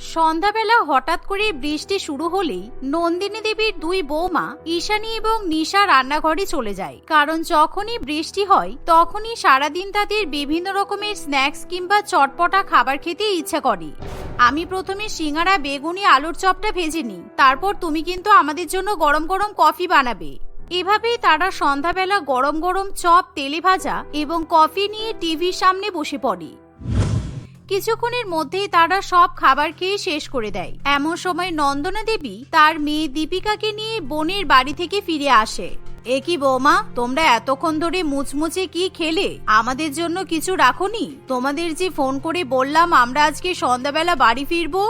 সন্ধ্যাবেলা হঠাৎ করে বৃষ্টি শুরু হলেই নন্দিনী দেবীর দুই বৌমা ঈশানী এবং নিশা রান্নাঘরে চলে যায়। কারণ যখনই বৃষ্টি হয়, তখনই সারাদিন তাদের বিভিন্ন রকমের স্ন্যাক্স কিংবা চটপটা খাবার খেতে ইচ্ছা করে। আমি প্রথমে সিঙ্গারা, বেগুনি, আলুর চপটা ভেজে নিই। তারপর তুমি কিন্তু আমাদের জন্য গরম গরম কফি বানাবে। এভাবেই তারা সন্ধ্যাবেলা গরম গরম চপ, তেলে ভাজা এবং কফি নিয়ে টিভির সামনে বসে পড়ে। কিছুক্ষণের মধ্যেই তারা সব খাবার খেয়ে শেষ করে দেয়। এমন সময় নন্দনা দেবী তার মেয়ে দীপিকাকে নিয়ে বোনের বাড়ি থেকে ফিরে আসে। এ কি বৌমা, তোমরা এতক্ষণ ধরে মুচমুচে কি খেলে? আমাদের জন্য কিছু রাখোনি? তোমাদের যে ফোন করে বললাম আমরা আজকে সন্ধ্যাবেলা বাড়ি ফিরবো?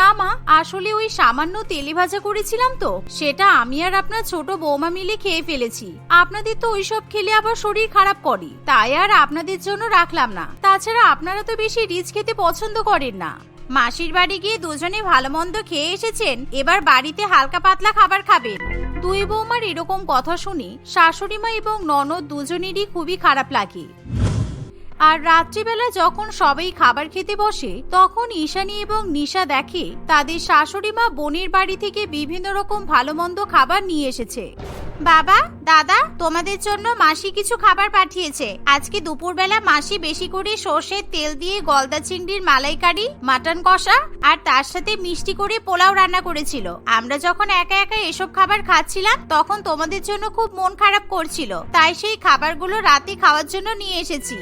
না মা, আসলে ওই সামান্য তেলে ভাজা করেছিলাম তো। সেটা আমি আর আপনার ছোট বৌমা মিলে খেয়ে ফেলেছি। আপনাদের তো ওইসব খেলে আবার শরীর খারাপ করে। তাই আর আপনাদের জন্য রাখলাম না। তাছাড়া আপনারা তো বেশি রিচ খেতে পছন্দ করেন না। মাসির বাড়ি গিয়ে দুজনে ভালো মন্দ খেয়ে এসেছেন, এবার বাড়িতে হালকা পাতলা খাবার খাবেন। দুই বৌমার এরকম কথা শুনে শাশুড়ি মা এবং ননদ দুজনেরই খুবই খারাপ লাগে। আর রাত্রিবেলা যখন সবাই খাবার খেতে বসে, তখন ঈশানী এবং নিশা দেখে তাদের শাশুড়ি মা বোনের বাড়ি থেকে বিভিন্ন রকম ভালো মন্দ খাবার নিয়ে এসেছে। বাবা, দাদা, তোমাদের জন্য মাসি কিছু খাবার পাঠিয়েছে। আজকে দুপুরবেলা মাসি বেশি করে সর্ষের তেল দিয়ে গলদা চিংড়ির মালাইকারি, মাটন কষা আর তার সাথে মিষ্টি করে পোলাও রান্না করেছিল। আমরা যখন একা একা এসব খাবার খাচ্ছিলাম, তখন তোমাদের জন্য খুব মন খারাপ করছিল। তাই সেই খাবারগুলো রাতে খাওয়ার জন্য নিয়ে এসেছি।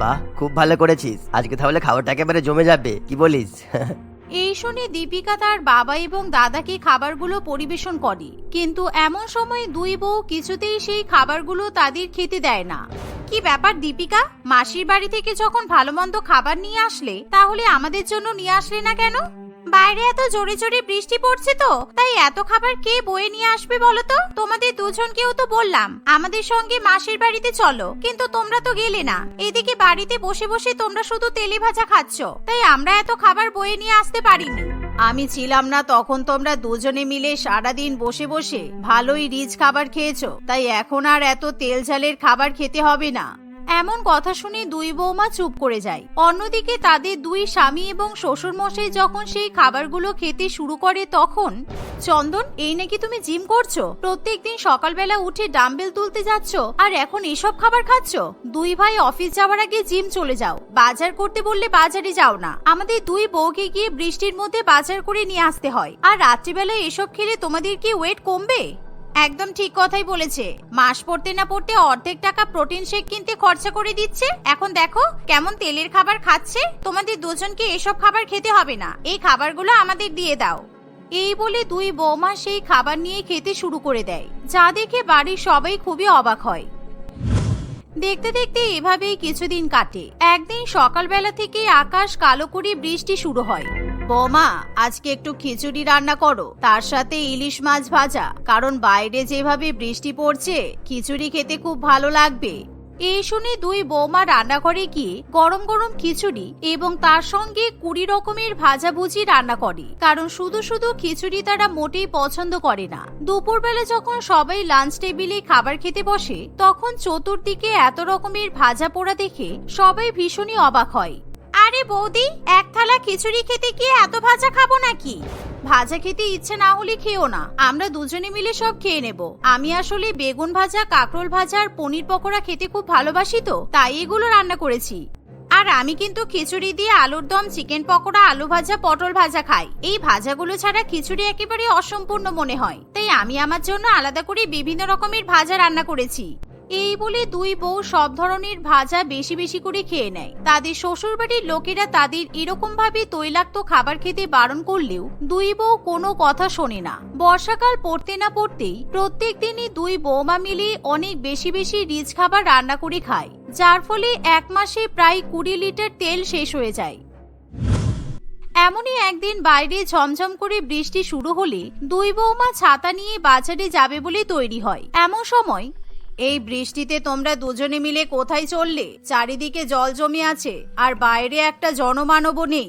বাহ, খুব ভালো করেছিস। আজকে তাহলে খাবারটা একেবারে জমে যাবে, কি বলিস? এই শুনে দীপিকা তার বাবা এবং দাদাকে খাবারগুলো পরিবেশন করে। কিন্তু এমন সময় দুই বউ কিছুতেই সেই খাবারগুলো তাদের খেতে দেয় না। কি ব্যাপার দীপিকা? মাসির বাড়ি থেকে যখন ভালো মন্দ খাবার নিয়ে আসলে, তাহলে আমাদের জন্য নিয়ে আসলে না কেন? বাইরে এত জোরে জোরে বৃষ্টি পড়ছে তো, তাই এত খাবার কে বয়ে নিয়ে আসবে বলো তো? তোমাদের দুজনকেও তো বললাম, আমাদের সঙ্গে মাসির বাড়িতে চলো, কিন্তু তোমরা তো গেলে না। এদিকে বাড়িতে বসে বসে তোমরা শুধু তেলে ভাজা খাচ্ছ, তাই আমরা এত খাবার বয়ে নিয়ে আসতে পারিনি। আমি ছিলাম না তখন তোমরা দুজনে মিলে সারাদিন বসে বসে ভালোই রিচ খাবার খেয়েছো, তাই এখন আর এত তেল ঝালের খাবার খেতে হবে না। এমন কথা শুনে দুই বৌমা চুপ করে যায়। অন্যদিকে তাদের দুই স্বামী এবং শ্বশুর মশাই যখন সেই খাবারগুলো খেতে শুরু করে তখন, চন্দন, এই নাকি তুমি জিম করছ? প্রত্যেকদিন সকালবেলা উঠে ডাম্বেল তুলতে যাচ্ছ আর এখন এসব খাবার খাচ্ছ? দুই ভাই অফিস যাওয়ার আগে জিম চলে যাও। বাজার করতে বললে বাজারে যাও না। আমাদের দুই বউকে গিয়ে বৃষ্টির মধ্যে বাজার করে নিয়ে আসতে হয়। আর রাত্রিবেলা এসব খেলে তোমাদের কি ওয়েট কমবে? একদম ঠিক কথাই বলেছে। মাস পড়তে না পড়তে অর্ধেক টাকা প্রোটিন শেক কিনতে খরচা করে দিচ্ছে। এখন দেখো, কেমন তেলের খাবার খাচ্ছে। তোমাদের দুজনকে এসব খাবার খেতে হবে না। এই খাবারগুলো আমাদের দিয়ে দাও। এই বলে দুই বৌমা সেই খাবার নিয়ে খেতে শুরু করে দেয়। যা দেখে বাড়ির সবাই খুবই অবাক হয়। দেখতে দেখতে এভাবেই কিছুদিন কাটে। একদিন সকালবেলা থেকে আকাশ কালো করে বৃষ্টি শুরু হয়। বৌমা, আজকে একটু খিচুড়ি রান্না করো। তার সাথে ইলিশ মাছ ভাজা। কারণ বাইরে যেভাবে বৃষ্টি পড়ছে, খিচুড়ি খেতে খুব ভালো লাগবে। এই শুনে দুই বৌমা রান্নাঘরে গিয়ে গরম গরম খিচুড়ি এবং তার সঙ্গে কুড়ি রকমের ভাজাভুজি রান্না করে। কারণ শুধু শুধু খিচুড়ি তারা মোটেই পছন্দ করে না। দুপুরবেলা যখন সবাই লাঞ্চ টেবিলে খাবার খেতে বসে, তখন চতুর্দিকে এত রকমের ভাজা পোড়া দেখে সবাই ভীষণই অবাক হয়। আরে বৌদি, এক থালা খিচুড়ি খেতে গিয়ে এত ভাজা খাব নাকি? ভাজা খেতে ইচ্ছে না হলে খেও না, আমরা দুজনে মিলে সব খেয়ে নেব। আমি আসলে বেগুন ভাজা, কাঁকরোল ভাজা আর পনির পকোড়া খেতে খুব ভালোবাসি তো, তাই এগুলো রান্না করেছি। আর আমি কিন্তু খিচুড়ি দিয়ে আলুর দম, চিকেন পকোড়া, আলু ভাজা, পটল ভাজা খাই। এই ভাজাগুলো ছাড়া খিচুড়ি একেবারে অসম্পূর্ণ মনে হয়। তাই আমি আমার জন্য আলাদা করে বিভিন্ন রকমের ভাজা রান্না করেছি। এই বলে দুই বউ সব ধরনের ভাজা বেশি বেশি করে খেয়ে নেয়। তাদের শ্বশুর বাড়ির লোকেরা তাদের এরকম ভাবে তৈলাক্ত খাবার খেতে বারণ করলেও দুই বউ কোনো কথা শোনে না। বর্ষাকাল পড়তে না পড়তেই প্রত্যেক দিনই দুই বৌমা মিলে অনেক বেশি বেশি রিচ খাবার রান্না করে খায়, যার ফলে এক মাসে প্রায় কুড়ি লিটার তেল শেষ হয়ে যায়। এমনই একদিন বাইরে ঝমঝম করে বৃষ্টি শুরু হলে দুই বৌমা ছাতা নিয়ে বাজারে যাবে বলে তৈরি হয়। এমন সময় এই বৃষ্টিতে তোমরা দুজনে মিলে কোথায় চললে? চারিদিকে জল জমে আছে, আর বাইরে একটা জনমানবও নেই।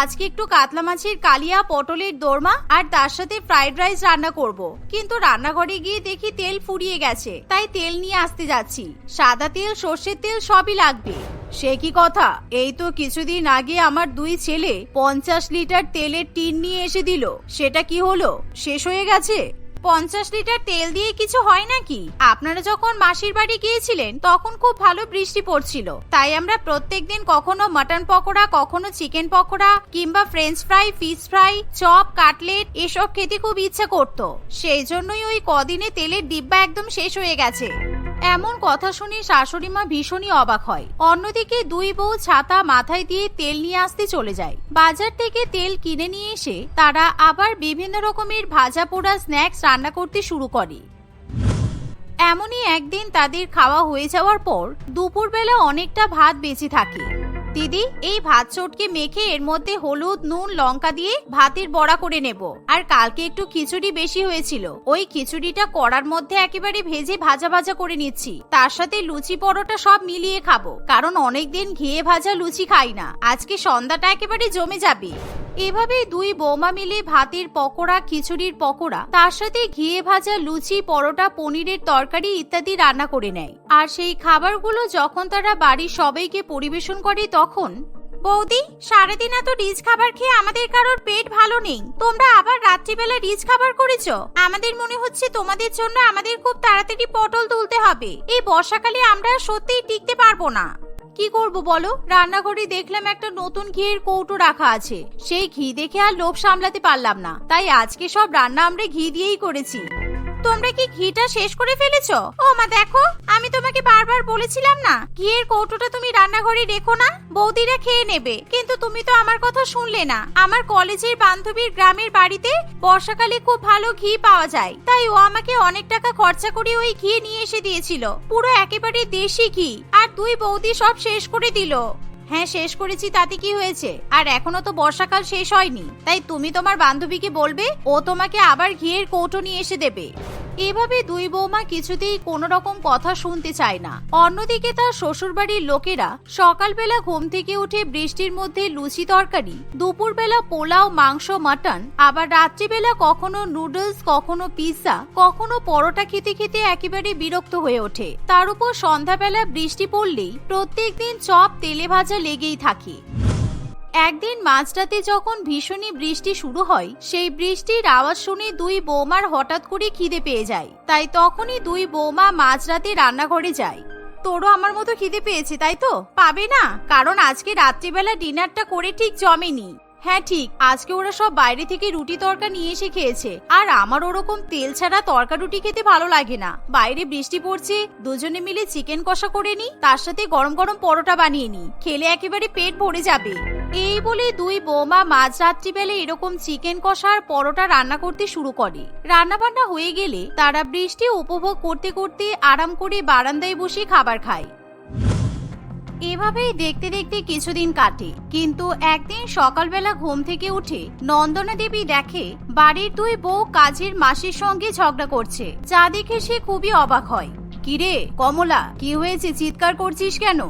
আজকে একটু কাতলা মাছের কালিয়া পটলের দোরমা, আর তার সাথে ফ্রাইড রাইস রান্না করব। কিন্তু রান্নাঘরে গিয়ে দেখি তেল ফুরিয়ে গেছে, তাই তেল নিয়ে আসতে যাচ্ছি। সাদা তেল, সর্ষের তেল সবই লাগবে। সে কি কথা? এই তো কিছুদিন আগে আমার দুই ছেলে পঞ্চাশ লিটার তেলের টিন নিয়ে এসে দিল। সেটা কি হলো? শেষ হয়ে গেছে? পঞ্চাশ লিটার তেল দিয়ে কিছু হয় নাকি? আপনারা যখন মাসির বাড়ি গিয়েছিলেন, তখন খুব ভালো বৃষ্টি পড়ছিল। তাই আমরা প্রত্যেক দিন কখনো মাটন পকোড়া, কখনো চিকেন পকোড়া, কিংবা french fry, fish fry, chop, cutlet, এসব খেতে খুব ইচ্ছে করতো। সেই জন্যই ওই কদিনে তেলের ডিব্বা একদম শেষ হয়ে গেছে। এমন কথা শুনে শাশুড়ি মা ভীষণই অবাক হয়। অন্যদিকে দুই বউ ছাতা মাথায় দিয়ে তেল নিয়ে আসতে চলে যায়। বাজার থেকে তেল কিনে নিয়ে এসে তারা আবার বিভিন্ন রকমের ভাজা পোড়া স্ন্যাক্স রান্না করতে শুরু করে। এমনই একদিন তাদের খাওয়া হয়ে যাওয়ার পর দুপুরবেলা অনেকটা ভাত বেঁচে থাকে। দিদি, এই ভাত চটকে মেখে এর মধ্যে হলুদ, নুন, লঙ্কা দিয়ে ভাতের বড়া করে নেব। আর কালকে একটু খিচুড়ি বেশি হয়েছিল। ওই খিচুড়িটা করার মধ্যে একেবারে ভেজে ভাজা ভাজা করে নিচ্ছি। তার সাথে লুচি পরোটা সব মিলিয়ে খাব। কারণ অনেকদিন ঘিয়ে ভাজা লুচি খাই না। আজকে সন্ধ্যাটা একেবারে জমে যাবে। এভাবেই দুই বৌমা মিলে ভাতের পকোড়া, খিচুড়ির পকোড়া, তার সাথে ঘিয়ে ভাজা লুচি, পরোটা, পনিরের তরকারি ইত্যাদি রান্না করে নেয়। আর সেই খাবারগুলো যখন তারা বাড়ির সবাইকে পরিবেশন করে তখন, বৌদি, সারাদিন এত রিচ খাবার খেয়ে আমাদের কারোর পেট ভালো নেই। তোমরা আবার রাত্রিবেলা রিচ খাবার করেছ? আমাদের মনে হচ্ছে তোমাদের জন্য আমাদের খুব তাড়াতাড়ি পটল তুলতে হবে। এই বর্ষাকালে আমরা সত্যিই টিকতে পারব না। কি করব বলো? রান্নাঘরে দেখলাম একটা নতুন ঘিয়ের কৌটো রাখা আছে। সেই ঘি দেখে আর লোভ সামলাতে পারলাম না। তাই আজকে সব রান্না আমরা ঘি দিয়েই করেছি। তোমরা কি ঘিটা শেষ করে ফেলেছো? ও মা, দেখো, আমি তোমাকে বারবার বলেছিলাম না, ঘিয়ের কৌটোটা তুমি রান্নাঘরে রেখো না, বৌদিরা খেয়ে নেবে। কিন্তু তুমি তো আমার কথা শুনলে না। আমার কলেজের বান্ধবীর গ্রামের বাড়িতে বর্ষাকালে খুব ভালো ঘি পাওয়া যায়। তাই ও আমাকে অনেক টাকা খরচা করে ওই ঘি নিয়ে এসে দিয়েছিল। পুরো একেবারে দেশি ঘি, আর দুই বৌদি সব শেষ করে দিল। হ্যাঁ শেষ করেছি, তাতে কি হয়েছে? আর এখনও তো বর্ষাকাল শেষ হয়নি। তাই তুমি তোমার বান্ধবীকে বলবে, ও তোমাকে আবার ঘিয়ের কৌটো নিয়ে এসে দেবে। এভাবে দুই বৌমা কিছুতেই কোনো রকম কথা শুনতে চায় না। অন্যদিকে তার শ্বশুরবাড়ির লোকেরা সকালবেলা ঘুম থেকে উঠে বৃষ্টির মধ্যে লুচি তরকারি, দুপুরবেলা পোলাও, মাংস, মাটন, আবার রাত্রিবেলা কখনো নুডলস, কখনো পিৎজা, কখনো পরোটা খেতে খেতে একেবারে বিরক্ত হয়ে ওঠে। তার উপর সন্ধ্যাবেলা বৃষ্টি পড়লেই প্রত্যেকদিন চপ তেলে ভাজা লেগেই থাকে। একদিন মাঝরাতে যখন ভীষণই বৃষ্টি শুরু হয়, সেই বৃষ্টির আওয়াজ শুনে দুই বৌমার হঠাৎ করে খিদে পেয়ে যায়। তাই তখনই দুই বৌমা মাঝরাতে রান্নাঘরে যায়। তোরও আমার মতো খিদে পেয়েছে, তাই তো? পাবে না? কারণ আজকে রাত্রিবেলা ডিনারটা করে ঠিক জমেনি। হ্যাঁ ঠিক। আজকে ওরা সব বাইরে থেকে রুটি তরকা নিয়ে এসে খেয়েছে। আর আমার ওরকম তেল ছাড়া তরকা রুটি খেতে ভালো লাগে না। বাইরে বৃষ্টি পড়ছে, দুজনে মিলে চিকেন কষা করে নি, তার সাথে গরম গরম পরোটা বানিয়ে নি। খেলে একেবারে পেট ভরে যাবে। এই বলে দুই বৌমা মাঝ রাত্রিবেলা এরকম চিকেন কষা আর পরোটা রান্না করতে শুরু করে। রান্না বান্না হয়ে গেলে তারা বৃষ্টি উপভোগ করতে করতে আরাম করে বারান্দায় বসে খাবার খায়। এভাবেই দেখতে দেখতে কিছুদিন কাটে। কিন্তু একদিন সকালবেলা ঘুম থেকে উঠে নন্দনা দেবী দেখে বাড়ির দুই বউ কাজের মাসির সঙ্গে ঝগড়া করছে, যা দেখে সে খুবই অবাক হয়। কিরে, কমলা, কি হয়েছে? চিৎকার করছিস কেন?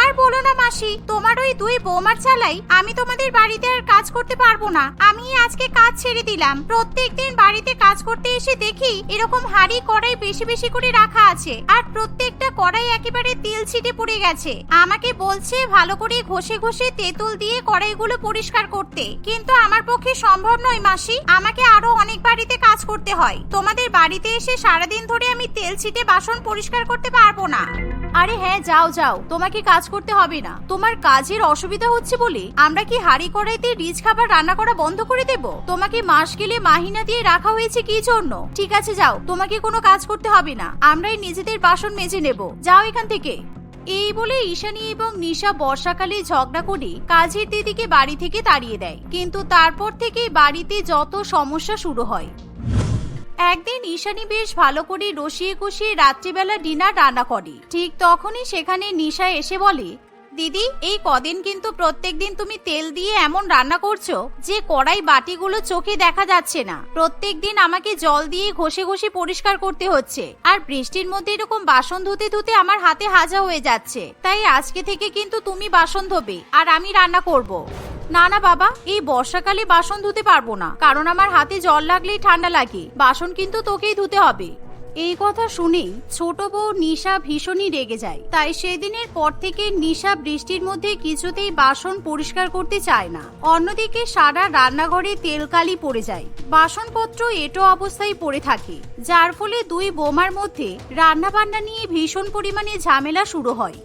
আর বলো না মাসি, তোমার ওই দুই বৌমার চালাই আমি তোমাদের বাড়িতে আর কাজ করতে পারব না। আমি আজকে কাজ ছেড়ে দিলাম। প্রত্যেকদিন বাড়িতে কাজ করতে এসে দেখি এরকম হাড়ি, কড়াই বেশি বেশি করে রাখা আছে। আর প্রত্যেকটা কড়াই একেবারে তেল ছিটে পড়ে গেছে। আমাকে বলছে ভালো করে ঘষে ঘষে তেঁতুল দিয়ে কড়াইগুলো পরিষ্কার করতে। কিন্তু আমার পক্ষে সম্ভব নয় মাসি, আমাকে আরও অনেক বাড়িতে কাজ করতে হয়। তোমাদের বাড়িতে এসে সারাদিন ধরে আমি তেল ছিটে বাসন পরিষ্কার করতে পারব না। আরে হ্যাঁ যাও যাও। তোমাকে কাজ করতে হবে না। তোমার কাজের অসুবিধা হচ্ছে বলে আমরা কি হাড়ি কড়াইতে রিচ খাবার রান্না করা বন্ধ করে দেব? তোমাকে মাস গেলে মাহিনা দিয়ে রাখা হয়েছে কি জন্য? ঠিক আছে, যাও। তোমাকে কোনো কাজ করতে হবে না। আমরাই নিজেদের বাসন মেজে নেব। যাও এখান থেকে। এই বলে ঈশানী এবং নিশা বর্ষাকালে ঝগড়া করে কাজের দিদিকে বাড়ি থেকে তাড়িয়ে দেয়। কিন্তু তারপর থেকে বাড়িতে যত সমস্যা শুরু হয় একদিন ঈশানী বেশ ভালো করে রসিয়ে কষিয়ে রাত্রিবেলা ডিনার রান্না করে। ঠিক তখনই সেখানে নিশা এসে বলে, দিদি, এই কদিন কিন্তু প্রত্যেক দিন তুমি তেল দিয়ে এমন রান্না করছ যে কড়াই বাটিগুলো চোখে দেখা যাচ্ছে না। প্রত্যেক দিন আমাকে জল দিয়ে ঘষে ঘষে পরিষ্কার করতে হচ্ছে। আর বৃষ্টির মধ্যে এরকম বাসন ধুতে ধুতে আমার হাতে হাজা হয়ে যাচ্ছে। তাই আজকে থেকে কিন্তু তুমি বাসন ধোবে, আর আমি রান্না করব। না না, বাবা, এই বর্ষাকালে বাসন ধুতে পারব না। কারণ আমার হাতে জল লাগলেই ঠান্ডা লাগে। বাসন কিন্তু তোকেই ধুতে হবে। এই কথা শুনেই ছোট বউ নিশা ভীষণই রেগে যায়। তাই সেদিনের পর থেকে নিশা বৃষ্টির মধ্যে কিছুতেই বাসন পরিষ্কার করতে চায় না। অন্যদিকে সারা রান্নাঘরে তেলকালি পড়ে যায়। বাসনপত্র এটো অবস্থায় পড়ে থাকে। যার ফলে দুই বোমার মধ্যে রান্নাবান্না নিয়ে ভীষণ পরিমাণে ঝামেলা শুরু হয়।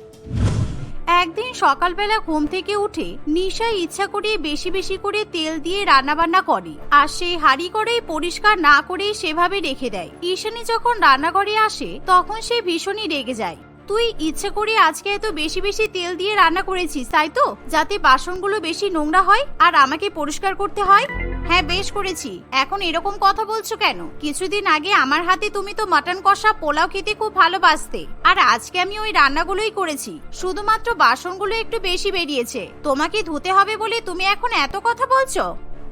একদিন সকালবেলা ঘুম থেকে উঠে নিশা ইচ্ছা করে বেশি বেশি করে তেল দিয়ে রান্নাবান্না করে আর সেই হাড়ি করেই পরিষ্কার না করেই সেভাবে রেখে দেয়। ঈশানী যখন রান্নাঘরে আসে, তখন সে ভীষণই রেগে যায়। তুই ইচ্ছে করে আজকে এত বেশি বেশি তেল দিয়ে রান্না করেছিস, তাই তো? যাতে বাসনগুলো বেশি নোংরা হয় আর আমাকে পরিষ্কার করতে হয়? হ্যাঁ বেশ করেছি। এখন এরকম কথা বলছো কেন? কিছুদিন আগে আমার হাতে তুমি তো মাটন কষা পোলাও খেতে খুব ভালোবাসতে। আর আজকে আমি ওই রান্নাগুলোই করেছি। শুধুমাত্র বাসনগুলো একটু বেশি বেরিয়েছে। তোমাকে ধুতে হবে বলে তুমি এখন এত কথা বলছো?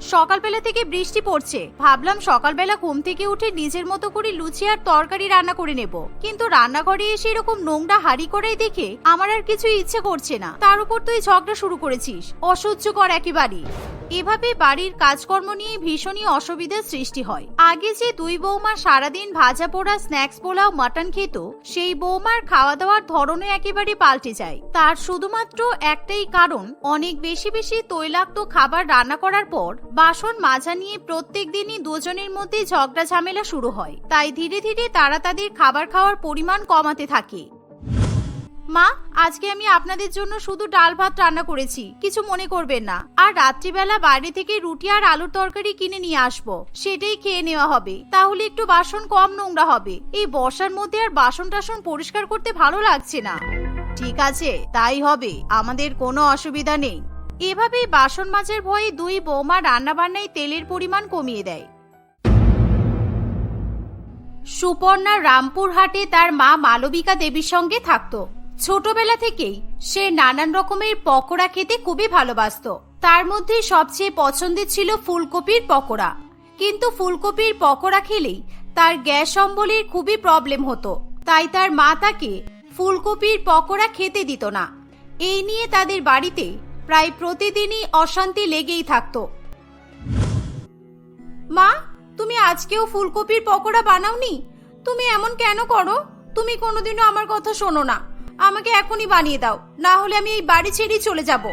সকালবেলা থেকে বৃষ্টি পড়ছে। ভাবলাম সকালবেলা ঘুম থেকে উঠে নিজের মতো করে লুচি আর তরকারি রান্না করে নেব। কিন্তু রান্নাঘরে এসে এরকম নোংরা হাড়ি করাই দেখে আমার আর কিছু ইচ্ছে করছে না। তার উপর তুই ঝগড়া শুরু করেছিস। অসহ্যকর একেবারে। এভাবে বাড়ির কাজকর্ম নিয়ে ভীষণই অসুবিধার সৃষ্টি হয়। আগে যে দুই বৌমা সারাদিন ভাজা পোড়া, স্ন্যাক্স পোলাও, মাটন খেত, সেই বৌমার খাওয়া দাওয়ার ধরনও একেবারে পাল্টে যায়। তার শুধুমাত্র একটাই কারণ, অনেক বেশি বেশি তৈলাক্ত খাবার রান্না করার পর বাসন মাজা নিয়ে প্রত্যেক দিনই দুজনের মধ্যে ঝগড়া ঝামেলা শুরু হয়। তাই ধীরে ধীরে তারা তাদের খাবার খাওয়ার পরিমাণ কমাতে থাকে। মা, আজকে আমি আপনাদের জন্য শুধু ডাল ভাত রান্না করেছি। কিছু মনে করবেন না। আর রাত্রিবেলা বাইরে থেকে রুটি আর আলুর তরকারি কিনে নিয়ে আসব। সেটাই খেয়ে নেওয়া হবে। তাহলে একটু বাসন কম নোংরা হবে। এই বর্ষার মধ্যে আর বাসন টাসন পরিষ্কার করতে ভালো লাগছে না। ঠিক আছে, তাই হবে। আমাদের কোনো অসুবিধা নেই। এভাবে বাসন মাজার ভয়ে দুই বৌমা রান্নাবান্নায় তেলের পরিমাণ কমিয়ে দেয়। সুপর্ণা রামপুরহাটে তার মা মালবিকা দেবীর সঙ্গে থাকতো। ছোটবেলা থেকেই সে নানান রকমের পকোড়া খেতে খুবই ভালোবাসতো। তার মধ্যে সবচেয়ে পছন্দের ছিল ফুলকপির পকোড়া। কিন্তু ফুলকপির পকোড়া খেলেই তার গ্যাস অম্বলের খুবই প্রবলেম হতো। তাই তার মা তাকে ফুলকপির পকোড়া খেতে দিত না। এই নিয়ে তাদের বাড়িতে প্রায় প্রতিদিনই অশান্তি লেগেই থাকতো। মা, তুমি আজকেও ফুলকপির পকোড়া বানাওনি? তুমি এমন কেন করো? তুমি কোনোদিনও আমার কথা শোনো না। আমাকে এখনই বানিয়ে দাও, না হলে আমি এই বাড়ি ছেড়েই চলে যাব।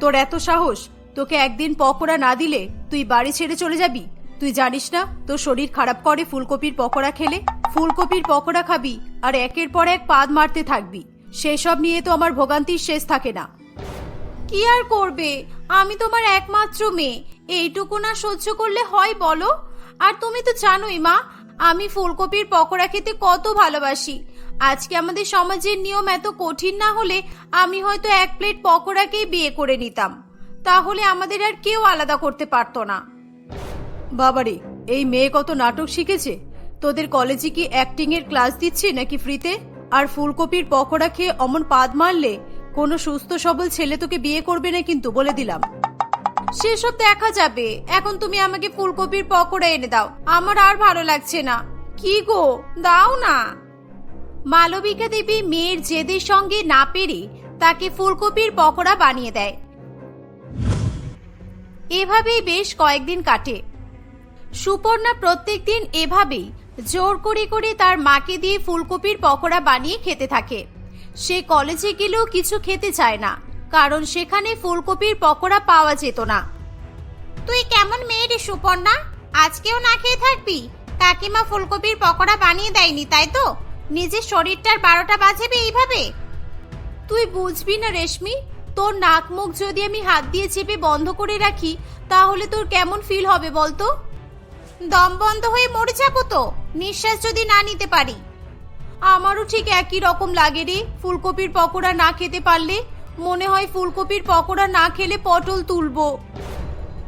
তোর এত সাহস, তোকে একদিন পকোড়া না দিলে তুই বাড়ি ছেড়ে চলে যাবি? তুই জানিস না, তোর শরীর খারাপ করে ফুলকপির পকোড়া খেলে? ফুলকপির পকোড়া খাবি আর একের পর এক পাদ মারতে থাকবি। সেসব নিয়ে তো আমার ভোগান্তির শেষ থাকে না। কি আর করবে? আমি তোমার একমাত্র মেয়ে। এইটুকু না সহ্য করলে হয় বলো? আর তুমি তো জানোই মা, আমি ফুলকপির পকোড়া খেতে কত ভালোবাসি। আজকে আমাদের সমাজের নিয়ম এত কঠিন না হলে আমি হয়তো এক প্লেট পকোড়াকেই বিয়ে করে নিতাম। তাহলে আমাদের আর কেউ আলাদা করতে পারতো না। বাবারে, এই মেয়ে কত নাটক শিখেছে? তোদের কলেজে কি অ্যাক্টিং এর ক্লাস দিচ্ছে নাকি ফ্রিতে আর ফুলকপির পকোড়া খেয়ে অমন পাদ মারলে? কোনো সুস্থ সবল ছেলে তোকে বিয়ে করবে না কিন্তু, বলে দিলাম। সেসব দেখা যাবে। এখন তুমি আমাকে ফুলকপির পকোড়া এনে দাও। আমার আর ভালো লাগছে না। কি গো? দাও না। মালবিকা দেবী মেয়ের জেদের সঙ্গে না পেরে তাকে ফুলকপির পকোড়া বানিয়ে দেয়। এভাবেই বেশ কয়েকদিন কাটে। সুপর্ণা প্রত্যেকদিন এভাবেই জোর করে করে তার মাকে দিয়ে ফুলকপির পকোড়া বানিয়ে খেতে থাকে। সে কলেজে গেলেও কিছু খেতে চায় না কারণ সেখানে ফুলকপির পকোড়া পাওয়া যেত না। তুই কেমন মেয়ে রে সুপর্ণা? আজকেও না খেয়ে থাকবি? কাকিমা ফুলকপির পকোড়া বানিয়ে দেয়নি তাই তো? নিজের শরীরটার বারোটা বাজাবে এইভাবে? তুই বুঝবি না রেশমি তোর নাক মুখ যদি আমি হাত দিয়ে চেপে বন্ধ করে রাখি তাহলে তোর কেমন ফিল হবে বলতো? দম বন্ধ হয়ে মরে যাব তো। নিঃশ্বাস যদি না নিতে পারি। আমারও ঠিক একই রকম লাগে রে। ফুলকপির পকোড়া না খেতে পারলে মনে হয় ফুলকপির পকোড়া না খেলে পটল তুলবো।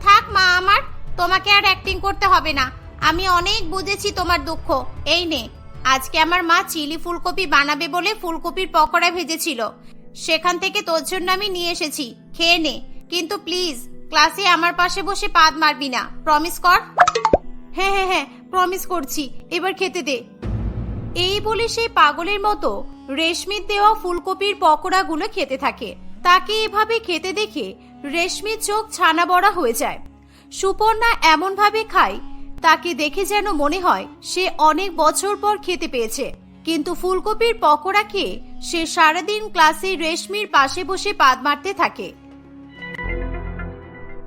থাক মা আমার, তোমাকে আর অ্যাক্টিং করতে হবে না। আমি অনেক বুঝেছি তোমার দুঃখ। এই নে, আজকে আমার মা চিলি ফুলকপি বানাবে বলে ফুলকপির পকোড়া ভেজেছিল। সেখান থেকে তোর জন্য আমি নিয়ে এসেছি। খেয়ে নে। কিন্তু প্লিজ, ক্লাসে আমার পাশে বসে পাদ মারবি না। প্রমিস কর। হ্যাঁ হ্যাঁ হ্যাঁ প্রমিস করছি। এবার খেতে দে। এই বলে সে পাগলের মতো রেশমির দেওয়া ফুলকপির পকোড়াগুলো খেতে থাকে। তাকে এভাবে খেতে দেখে রেশমির চোখ ছানা বড়া হয়ে যায়। সুপর্ণা এমন ভাবে খায়, তাকে দেখে যেন মনে হয় সে অনেক বছর পর খেতে পেয়েছে। কিন্তু ফুলকপির পকোড়া খেয়ে সে সারাদিন ক্লাসে রেশমির পাশে বসে পাদ মারতে থাকে।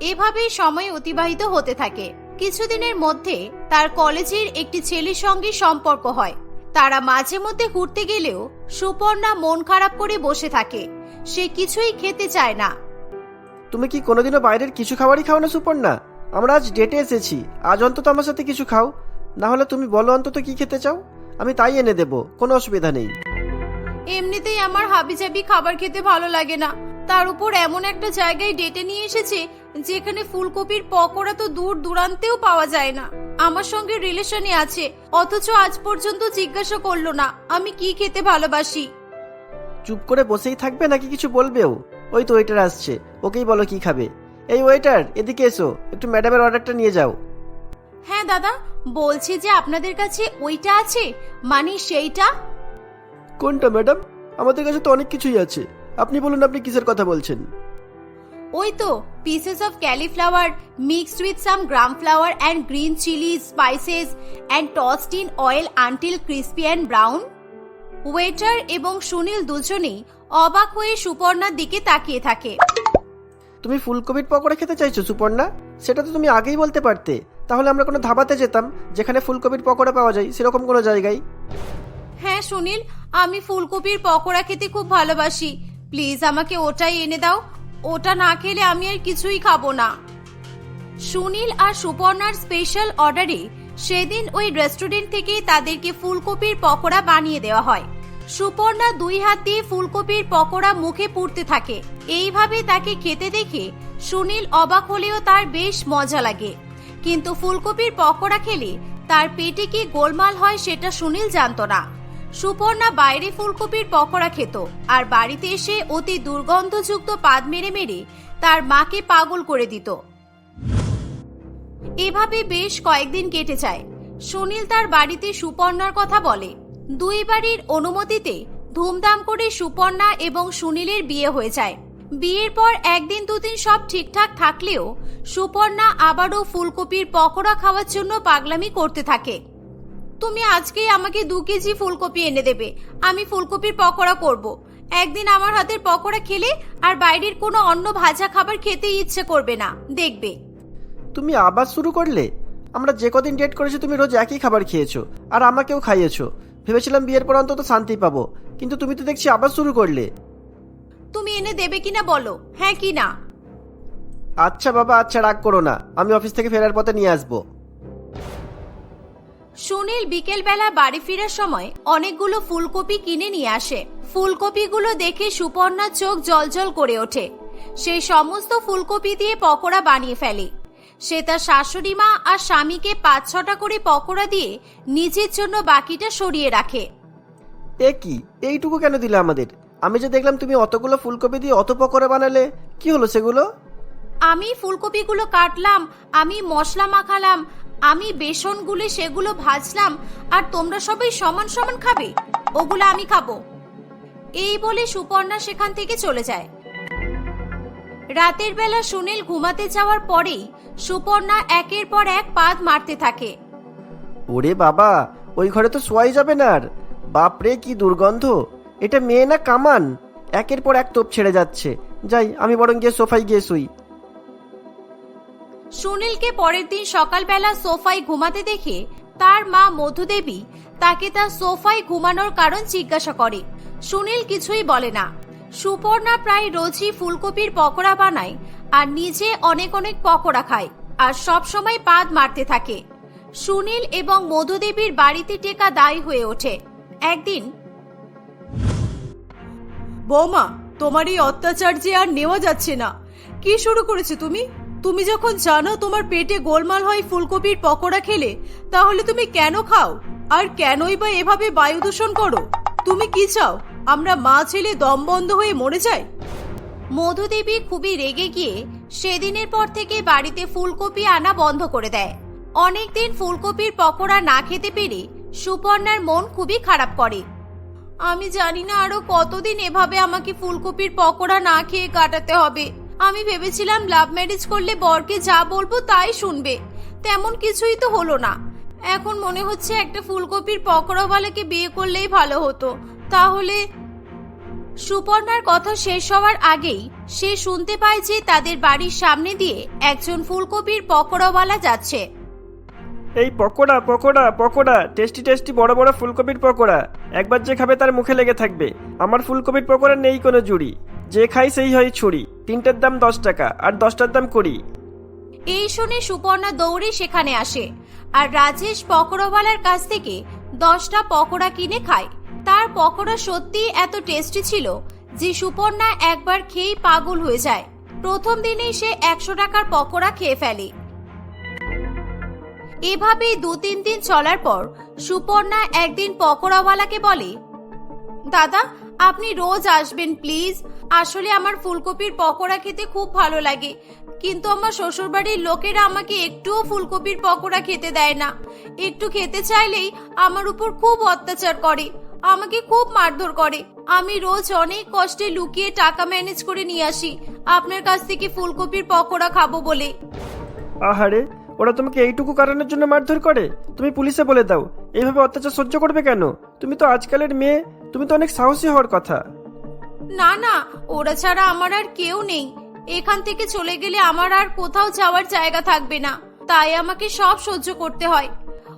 এভাবেই সময় অতিবাহিত হতে থাকে। কিছুদিনের মধ্যে তার কলেজের একটি ছেলের সঙ্গে সম্পর্ক হয়। তারা মাঝে মধ্যে ঘুরতে গেলেও সুপর্ণা মন খারাপ করে বসে থাকে। সে কিছুই খেতে চায় না। তুমি কি কোনোদিনও বাইরের কিছু খাবারই খাও না সুপর্ণা? আমরা আজ ডেটে এসেছি। আজ অন্তত আমার সাথে কিছু খাও। না হলে তুমি বলো অন্তত কি খেতে চাও? আমি তাই এনে দেব কোনো অসুবিধা নেই। এমনিতেই আমার হাবিজাবি খাবার খেতে ভালো লাগে না। তার উপর এমন একটা জায়গায় ডেটে নিয়ে এসেছে যেখানে ফুলকপির পকোড়া তো দূর দূরান্তেও পাওয়া যায় না। আমার সঙ্গে রিলেশনে আছে অথচ আজ পর্যন্ত জিজ্ঞাসা করল না আমি কি খেতে ভালোবাসি। চুপ করে বসেই থাকবে নাকি কিছু বলবেও? ওই তো ওয়েটার আসছে ওকেই বলো কি খাবে। এই ওয়েটার এদিকে এসো একটু ম্যাডামের অর্ডারটা নিয়ে যাও। হ্যাঁ দাদা বলছি যে আপনাদের কাছে ওইটা আছে? মানে সেইটা? কোনটা ম্যাডাম আমাদের কাছে তো অনেক কিছুই আছে। আপনি বলুন আপনি কিসের কথা বলছেন? ওই তো pieces of cauliflower mixed with some gram flour and green chilli spices and tossed in oil until crispy and brown waiter এবং সুনীল দুজনেই অবাক হয়ে সুপর্ণার দিকে তাকিয়ে থাকে। তুমি ফুলকপির পকোড়া খেতে চাইছো সুপর্ণা? সেটা তো তুমি আগেই বলতে পারতে। তাহলে আমরা কোনো ধাবাতে যেতাম যেখানে ফুলকপির পকোড়া পাওয়া যায় সেরকম কোনো জায়গায়? হ্যাঁ সুনীল আমি ফুলকপির পকোড়া খেতে খুব ভালোবাসি। প্লিজ আমাকে ওটাই এনে দাও। ওটা না খেলে আমি আর কিছুই খাব না। সুনীল আর সুপর্ণার স্পেশাল অর্ডারে সেদিন ওই রেস্টুরেন্ট থেকে তাদেরকে ফুলকপির পকোড়া বানিয়ে দেওয়া হয়। সুপর্ণা দুই হাত দিয়ে ফুলকপির পকোড়া মুখে পুড়তে থাকে। এইভাবে তাকে খেতে দেখে সুনীল অবাক হলেও তার বেশ মজা লাগে। কিন্তু ফুলকপির পকোড়া খেলে তার পেটে কি গোলমাল হয় সেটা সুনীল জানত না। সুপর্ণা বাইরে ফুলকপির পকোড়া খেত, আর বাড়িতে এসে অতি দুর্গন্ধযুক্ত পাদ মেরে মেরে তার মাকে পাগল করে দিত। এভাবে বেশ কয়েকদিন কেটে যায়। সুনীল তার বাড়িতে সুপর্ণার কথা বলে। দুই বাড়ির অনুমতিতে ধুমধাম করে সুপর্ণা এবং সুনীলের বিয়ে হয়ে যায়। বিয়ের পর একদিন দুদিন সব ঠিকঠাক থাকলেও সুপর্ণা আবারও ফুলকপির পকোড়া খাওয়ার জন্য পাগলামি করতে থাকে। তুমি আজকেই আমাকে দু কেজি ফুলকপি এনে দেবে। আমি ফুলকপির পকোড়া করব। একদিন আমার হাতের পকোড়া খেলে আর বাইরের কোনো অন্য ভাজা খাবার খেতে ইচ্ছে করবে না। দেখবে। তুমি আবার শুরু করলে? আমরা যে কদিন ডেট করেছি তুমি রোজ একই খাবার খেয়েছো আর আমাকেও খাইয়েছো। ভেবেছিলাম বিয়ের পর অন্তত শান্তি পাবো কিন্তু তুমি তো দেখছি আবার শুরু করলে। তুমি এনে দেবে কিনা বলো? হ্যাঁ কি না আচ্ছা বাবা আচ্ছা রাগ করো না। আমি অফিস থেকে ফেরার পথে নিয়ে আসব। সুনীল বিকেলবেলা বাড়ি ফেরার সময় অনেকগুলো ফুলকপি কিনে নিয়ে আসে। ফুলকপিগুলো দেখে সুপর্ণার চোখ জলজল করে ওঠে। সে সমস্ত ফুলকপি দিয়ে পকোড়া বানিয়ে ফেলে। সে তার শাশুড়ি মা আর স্বামীকে পাঁচ ছটা করে পকোড়া দিয়ে নিজের জন্য বাকিটা সরিয়ে রাখে। এ কি? এইটুকু কেন দিলে আমাদের? আমি যে দেখলাম তুমি অতগুলো ফুলকপি দিয়ে অত পকোড়া বানালে কি হলো সেগুলো? আমি ফুলকপিগুলো কাটলাম আমি মশলা মাখালাম আমি বেসন গুলে সেগুলো ভাজলাম, আর তোমরা সবাই সমান সমান খাবে। ওগুলো আমি খাব। এই বলে সুপর্ণা সেখান থেকে চলে যায়। রাতের বেলা সুনীল ঘুমাতে যাওয়ার পরেই সুপর্ণা একের পর এক পাদ মারতে থাকে। ওরে বাবা, ওই ঘরে তো শোয়াই যাবে না আর। বাপরে কি দুর্গন্ধ। এটা মেয়ে না কামান? একের পর এক তোপ ছেড়ে যাচ্ছে। যাই, আমি বরং গিয়ে সোফায় গিয়ে শুই। সুনীলকে পরের দিন সকালবেলা সোফায় ঘুমাতে দেখে তার মা মধুদেবী তাকে তার সোফায় ঘুমানোর কারণ জিজ্ঞাসা করে। সুনীল কিছুই বলে না। সুপর্ণা প্রায় রোজই ফুলকপির পকোড়া বানায় আর নিজে অনেক অনেক পকোড়া খায় আর সব সময় পাদ মারতে থাকে। সুনীল এবং মধুদেবীর বাড়িতে টেকা দায়ী হয়ে ওঠে। একদিন বৌমা, তোমার এই অত্যাচার যে আর নেওয়া যাচ্ছে না। কি শুরু করেছ তুমি? তুমি যখন জানো তোমার পেটে গোলমাল হয় ফুলকপির পকোড়া খেলে, তাহলে তুমি কেন খাও? আর কেনই বা এভাবে বায়ু দূষণ করো? তুমি কি চাও, আমরা মা ছেলে দম বন্ধ হয়ে মরে যাই? মধুদেবী খুবই রেগে গিয়ে সেদিনের পর থেকে বাড়িতে ফুলকপি আনা বন্ধ করে দেয়। অনেকদিন ফুলকপির পকোড়া না খেতে পেরে সুপর্ণার মন খুবই খারাপ করে। আমি জানি না আরও কতদিন এভাবে আমাকে ফুলকপির পকোড়া না খেয়ে কাটাতে হবে। আমি ভেবেছিলাম লাভ ম্যারেজ করলে বরকে যা বলব তাই শুনবে। তেমন কিছুই তো হলো না। এখন মনে হচ্ছে একটা ফুলকপির পকোড়াওয়ালাকে বিয়ে করলেই ভালো হতো। তাহলে সুপর্ণার কথা শেষ হওয়ার আগেই সে শুনতে পায় যে তাদের বাড়ির সামনে দিয়ে একজন ফুলকপির পকোড়াওয়ালা যাচ্ছে। এই পকোড়া পকোড়া পকোড়া, টেস্টি টেস্টি বড় বড় ফুলকপির পকোড়া। একবার যে খাবে তার মুখে লেগে থাকবে। আমার ফুলকপির পকোড়া নেই কোনো জুড়ি। যে খাই সেই হয় ছুরি। তিনটের দাম দশ টাকা, আর দশটার দাম কুড়ি। এই শুনে সুপর্ণা দৌড়ে সেখানে আসে, আর রাজেশ পকোড়াওয়ালার কাছ থেকে দশটা পকোড়া কিনে খায়। তার পকোড়া সত্যি এত টেস্টি ছিল যে সুপর্ণা একবার খেয়েই পাগল হয়ে যায়। প্রথম দিনেই সে একশো টাকার পকোড়া খেয়ে ফেলে। এভাবেই দু তিন দিন চলার পর সুপর্ণা একদিন পকোড়াওয়ালাকে বলে, দাদা আপনি রোজ আসবেন, প্লিজ। আসলে আমার ফুলকপির পকোড়া খেতে খুব ভালো লাগে। কিন্তু আমার শ্বশুরবাড়ির লোকেরা আমাকে একটুও ফুলকপির পকোড়া খেতে দেয় না। একটু খেতে চাইলেই আমার উপর খুব অত্যাচার করে। আমাকে খুব মারধর করে। আমি রোজ অনেক কষ্টে লুকিয়ে টাকা ম্যানেজ করে নিয়ে আসি। আপনার কাছ থেকে ফুলকপির পকোড়া খাব বলে। আহারে, ওরা তোমাকে এইটুকু কারণের জন্য মারধর করে? তুমি পুলিশে বলে দাও। এইভাবে অত্যাচার সহ্য করবে কেন? তুমি তো আজকালের মেয়ে। তুমি তো অনেক সাহসী হওয়ার কথা। না না ওরা ছাড়া আমার আর কেউ নেই। এখান থেকে চলে গেলে আমার আর কোথাও যাওয়ার জায়গা থাকবে না। তাই আমাকে সব সহ্য করতে হয়।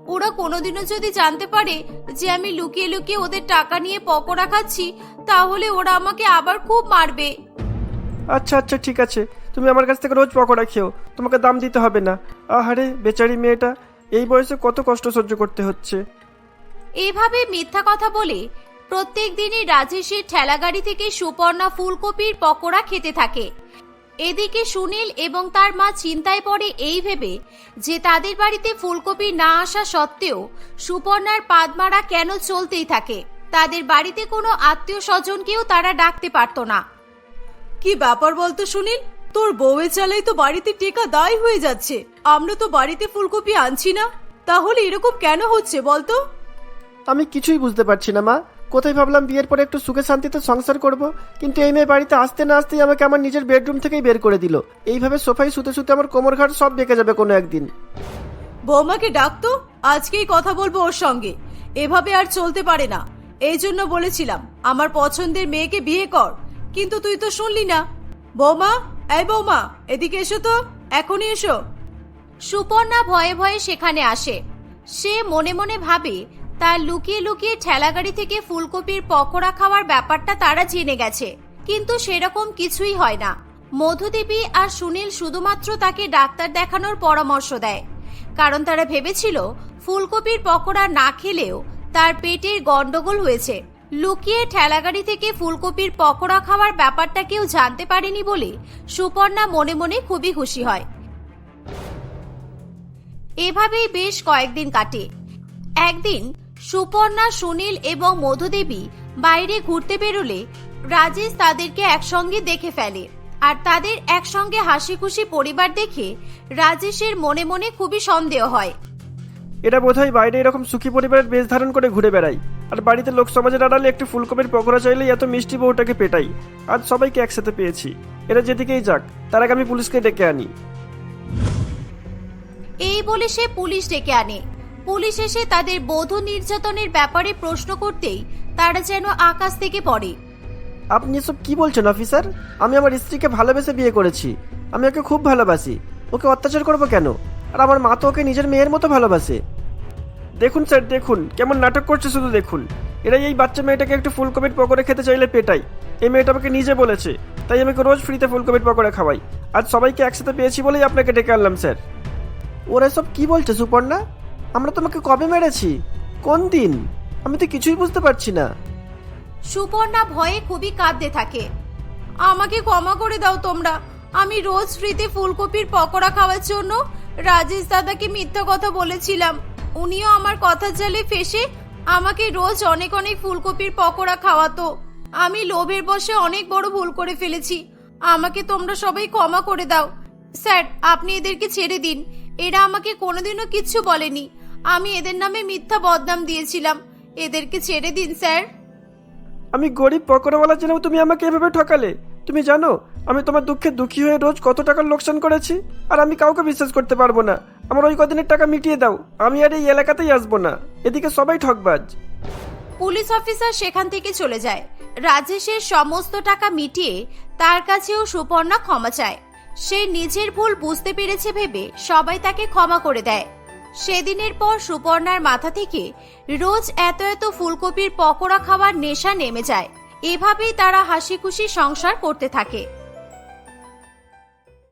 ওরা কোনোদিনও যদি জানতে পারে যে আমি লুকিয়ে লুকিয়ে ওদের টাকা নিয়ে পকোড়া খাচ্ছি তাহলে ওরা আমাকে আবার খুব মারবে। আচ্ছা আচ্ছা ঠিক আছে। তুমি আমার কাছ থেকে রোজ পকোড়া খেও। তোমাকে দাম দিতে হবে না। আহারে বেচারি মেয়েটা এই বয়সে কত কষ্ট সহ্য করতে হচ্ছে। এভাবে মিথ্যা কথা বলে প্রত্যেক দিনই রাজেশের ঠেলাগাড়ি থেকে সুপর্ণা ফুলকপির পকোড়া খেতে থাকে। এদিকে সুনীল এবং তার মা চিন্তায় পড়ে এই ভেবে যে তাদের বাড়িতে ফুলকপি না আসা সত্ত্বেও সুপর্ণার পাদমারা কেন চলতেই থাকে? তাদের বাড়িতে কোনো আত্মীয় স্বজনকেও তারা ডাকতে পারত না। কি ব্যাপার বলতো সুনীল? তোর বউয়ের চালাই তো বাড়িতে টেকা দায় হয়ে যাচ্ছে। আমরা তো বাড়িতে ফুলকপি আনছি না। তাহলে এরকম কেন হচ্ছে বলতো? আমি কিছুই বুঝতে পারছি না মা। কোথায় ভাবলাম বিয়ের পরে একটু সুখে শান্তিতে সংসার করব? কিন্তু এই মেয়ে বাড়িতে আসতে না আসতেই আমাকে আমার নিজের বেডরুম থেকেই বের করে দিল। এইভাবে সোফায় শুতে শুতে আমার কোমর ঘাট সব বেঁকে যাবে কোনো একদিন। বৌমাকে ডাকতো আজকেই কথা বলব ওর সঙ্গে। এভাবে আর চলতে পারে না। এই জন্য বলেছিলাম আমার পছন্দের মেয়েকে বিয়ে কর। কিন্তু তুই তো শুনলি না। বৌমা এই বৌমা এদিকে এসো তো এখনই এসো। সুপর্ণা ভয়ে ভয়ে সেখানে আসে। সে মনে মনে ভাবে তার লুকিয়ে লুকিয়ে ঠেলাগাড়ি থেকে ফুলকপির পকোড়া খাওয়ার ব্যাপারটা তারা জেনে গেছে। কিন্তু সেরকম কিছুই হয় না। মধুদেবী আর সুনীল শুধুমাত্র তাকে ডাক্তার দেখানোর পরামর্শ দেয়। কারণ তারা ভেবেছিল, ফুলকপির পকোড়া না খেলেও তার পেটের গন্ডগোল হয়েছে। লুকিয়ে ঠেলাগাড়ি থেকে ফুলকপির পকোড়া খাওয়ার ব্যাপারটা কেউ জানতে পারেনি বলে সুপর্ণা মনে মনে খুবই খুশি হয়। এভাবেই বেশ কয়েকদিন কাটে। একদিন সুপর্ণা সুনীল এবং মধুদেবী বাইরে ঘুরতে বেরোলে রাজেশ তাদেরকে একসঙ্গে দেখে ফেলে। আর তাদের একসঙ্গে হাসি খুশি পরিবার দেখে রাজেশের মনে মনে খুবই সন্দেহ হয়। এরা বোধহয় বাইরে এরকম সুখী পরিবারের বেশ ধারণ করে ঘুরে বেড়ায়। আর বাড়িতে লোক সমাজের আড়ালে একটু ফুলকপির পকোড়া চাইলেই এত মিষ্টি বউটাকে পেটাই। আজ সবাইকে একসাথে পেয়েছি। এরা যেদিকেই যাক তার আগে আমি পুলিশকে ডেকে আনি। এই বলে সে পুলিশ ডেকে আনে। পুলিশ এসে তাদের বধূ নির্যাতনের ব্যাপারে প্রশ্ন করতেই তারা যেন আকাশ থেকে পড়ে। আপনি এসব কি বলছেন, অফিসার? আমি আমার স্ত্রীকে ভালোবেসে বিয়ে করেছি। আমি ওকে খুব ভালোবাসি। ওকে অত্যাচার করব কেন? আর আমার মা তো ওকে নিজের মেয়ের মতো ভালোবাসে। দেখুন স্যার, দেখুন। কেমন নাটক করছে শুধু দেখুন। এরাই এই বাচ্চা মেয়েটাকে একটু ফুলকপির পকোড়া খেতে চাইলে পেটাই। এই মেয়েটা আমাকে নিজে বলেছে, তাই আমি রোজ ফ্রিতে ফুলকপির পকোড়া খাওয়াই। আজ সবাইকে একসাথে পেয়েছি বলেই আপনাকে ডেকে আনলাম, স্যার। ওরা সব কি বলছে, সুপর্ণা? আমরা তোমাকে কবে মেরেছি? কোন দিন? আমি তো কিছুই বুঝতে পারছি না। সুপর্ণা ভয়ে খুবই কাঁদতে থাকে। আমাকে ক্ষমা করে দাও তোমরা। আমি রোজ ফ্রিতে ফুলকপির পকোড়া খাওয়ার জন্য রাজেশ দাদাকে মিথ্যা কথা বলেছিলাম। উনিও আমার কথা চালে ফেসে আমাকে রোজ অনেক অনেক ফুলকপির পকোড়া খাওয়াতো। আমি লোভের বসে অনেক বড় ভুল করে ফেলেছি। আমাকে তোমরা সবাই ক্ষমা করে দাও। স্যার, আপনি এদেরকে ছেড়ে দিন। এরা আমাকে কোনোদিনও কিচ্ছু বলেনি। আমি এদের নামে মিথ্যা বদনাম দিয়েছিলাম। এদেরকে ছেড়ে দিন স্যার। আমি গরিব পকোড়াওয়ালা জেনেও তুমি আমাকে এভাবে ঠকালে। তুমি জানো আমি তোমার দুঃখে দুঃখী হয়ে রোজ কত টাকার লোকসান করেছি আর আমি কাউকে বিশ্বাস করতে পারব না। আমার ওই কদিনের টাকা মিটিয়ে দাও আমি আর এই এলাকাতেই আসব না। এদিকে সবাই ঠকবাজ। পুলিশ অফিসার সেখান থেকে চলে যায়। রাজেশের সমস্ত টাকা মিটিয়ে তার কাছেও সুপর্ণা ক্ষমা চায়। সে নিজের ভুল বুঝতে পেরেছে ভেবে সবাই তাকে ক্ষমা করে দেয়। সেদিনের পর সুপর্ণার মাথা থেকে রোজ এত এত ফুলকপির পকোড়া খাওয়ার নেশা নেমে যায়। এভাবেই তারা হাসি খুশি সংসার করতে থাকে।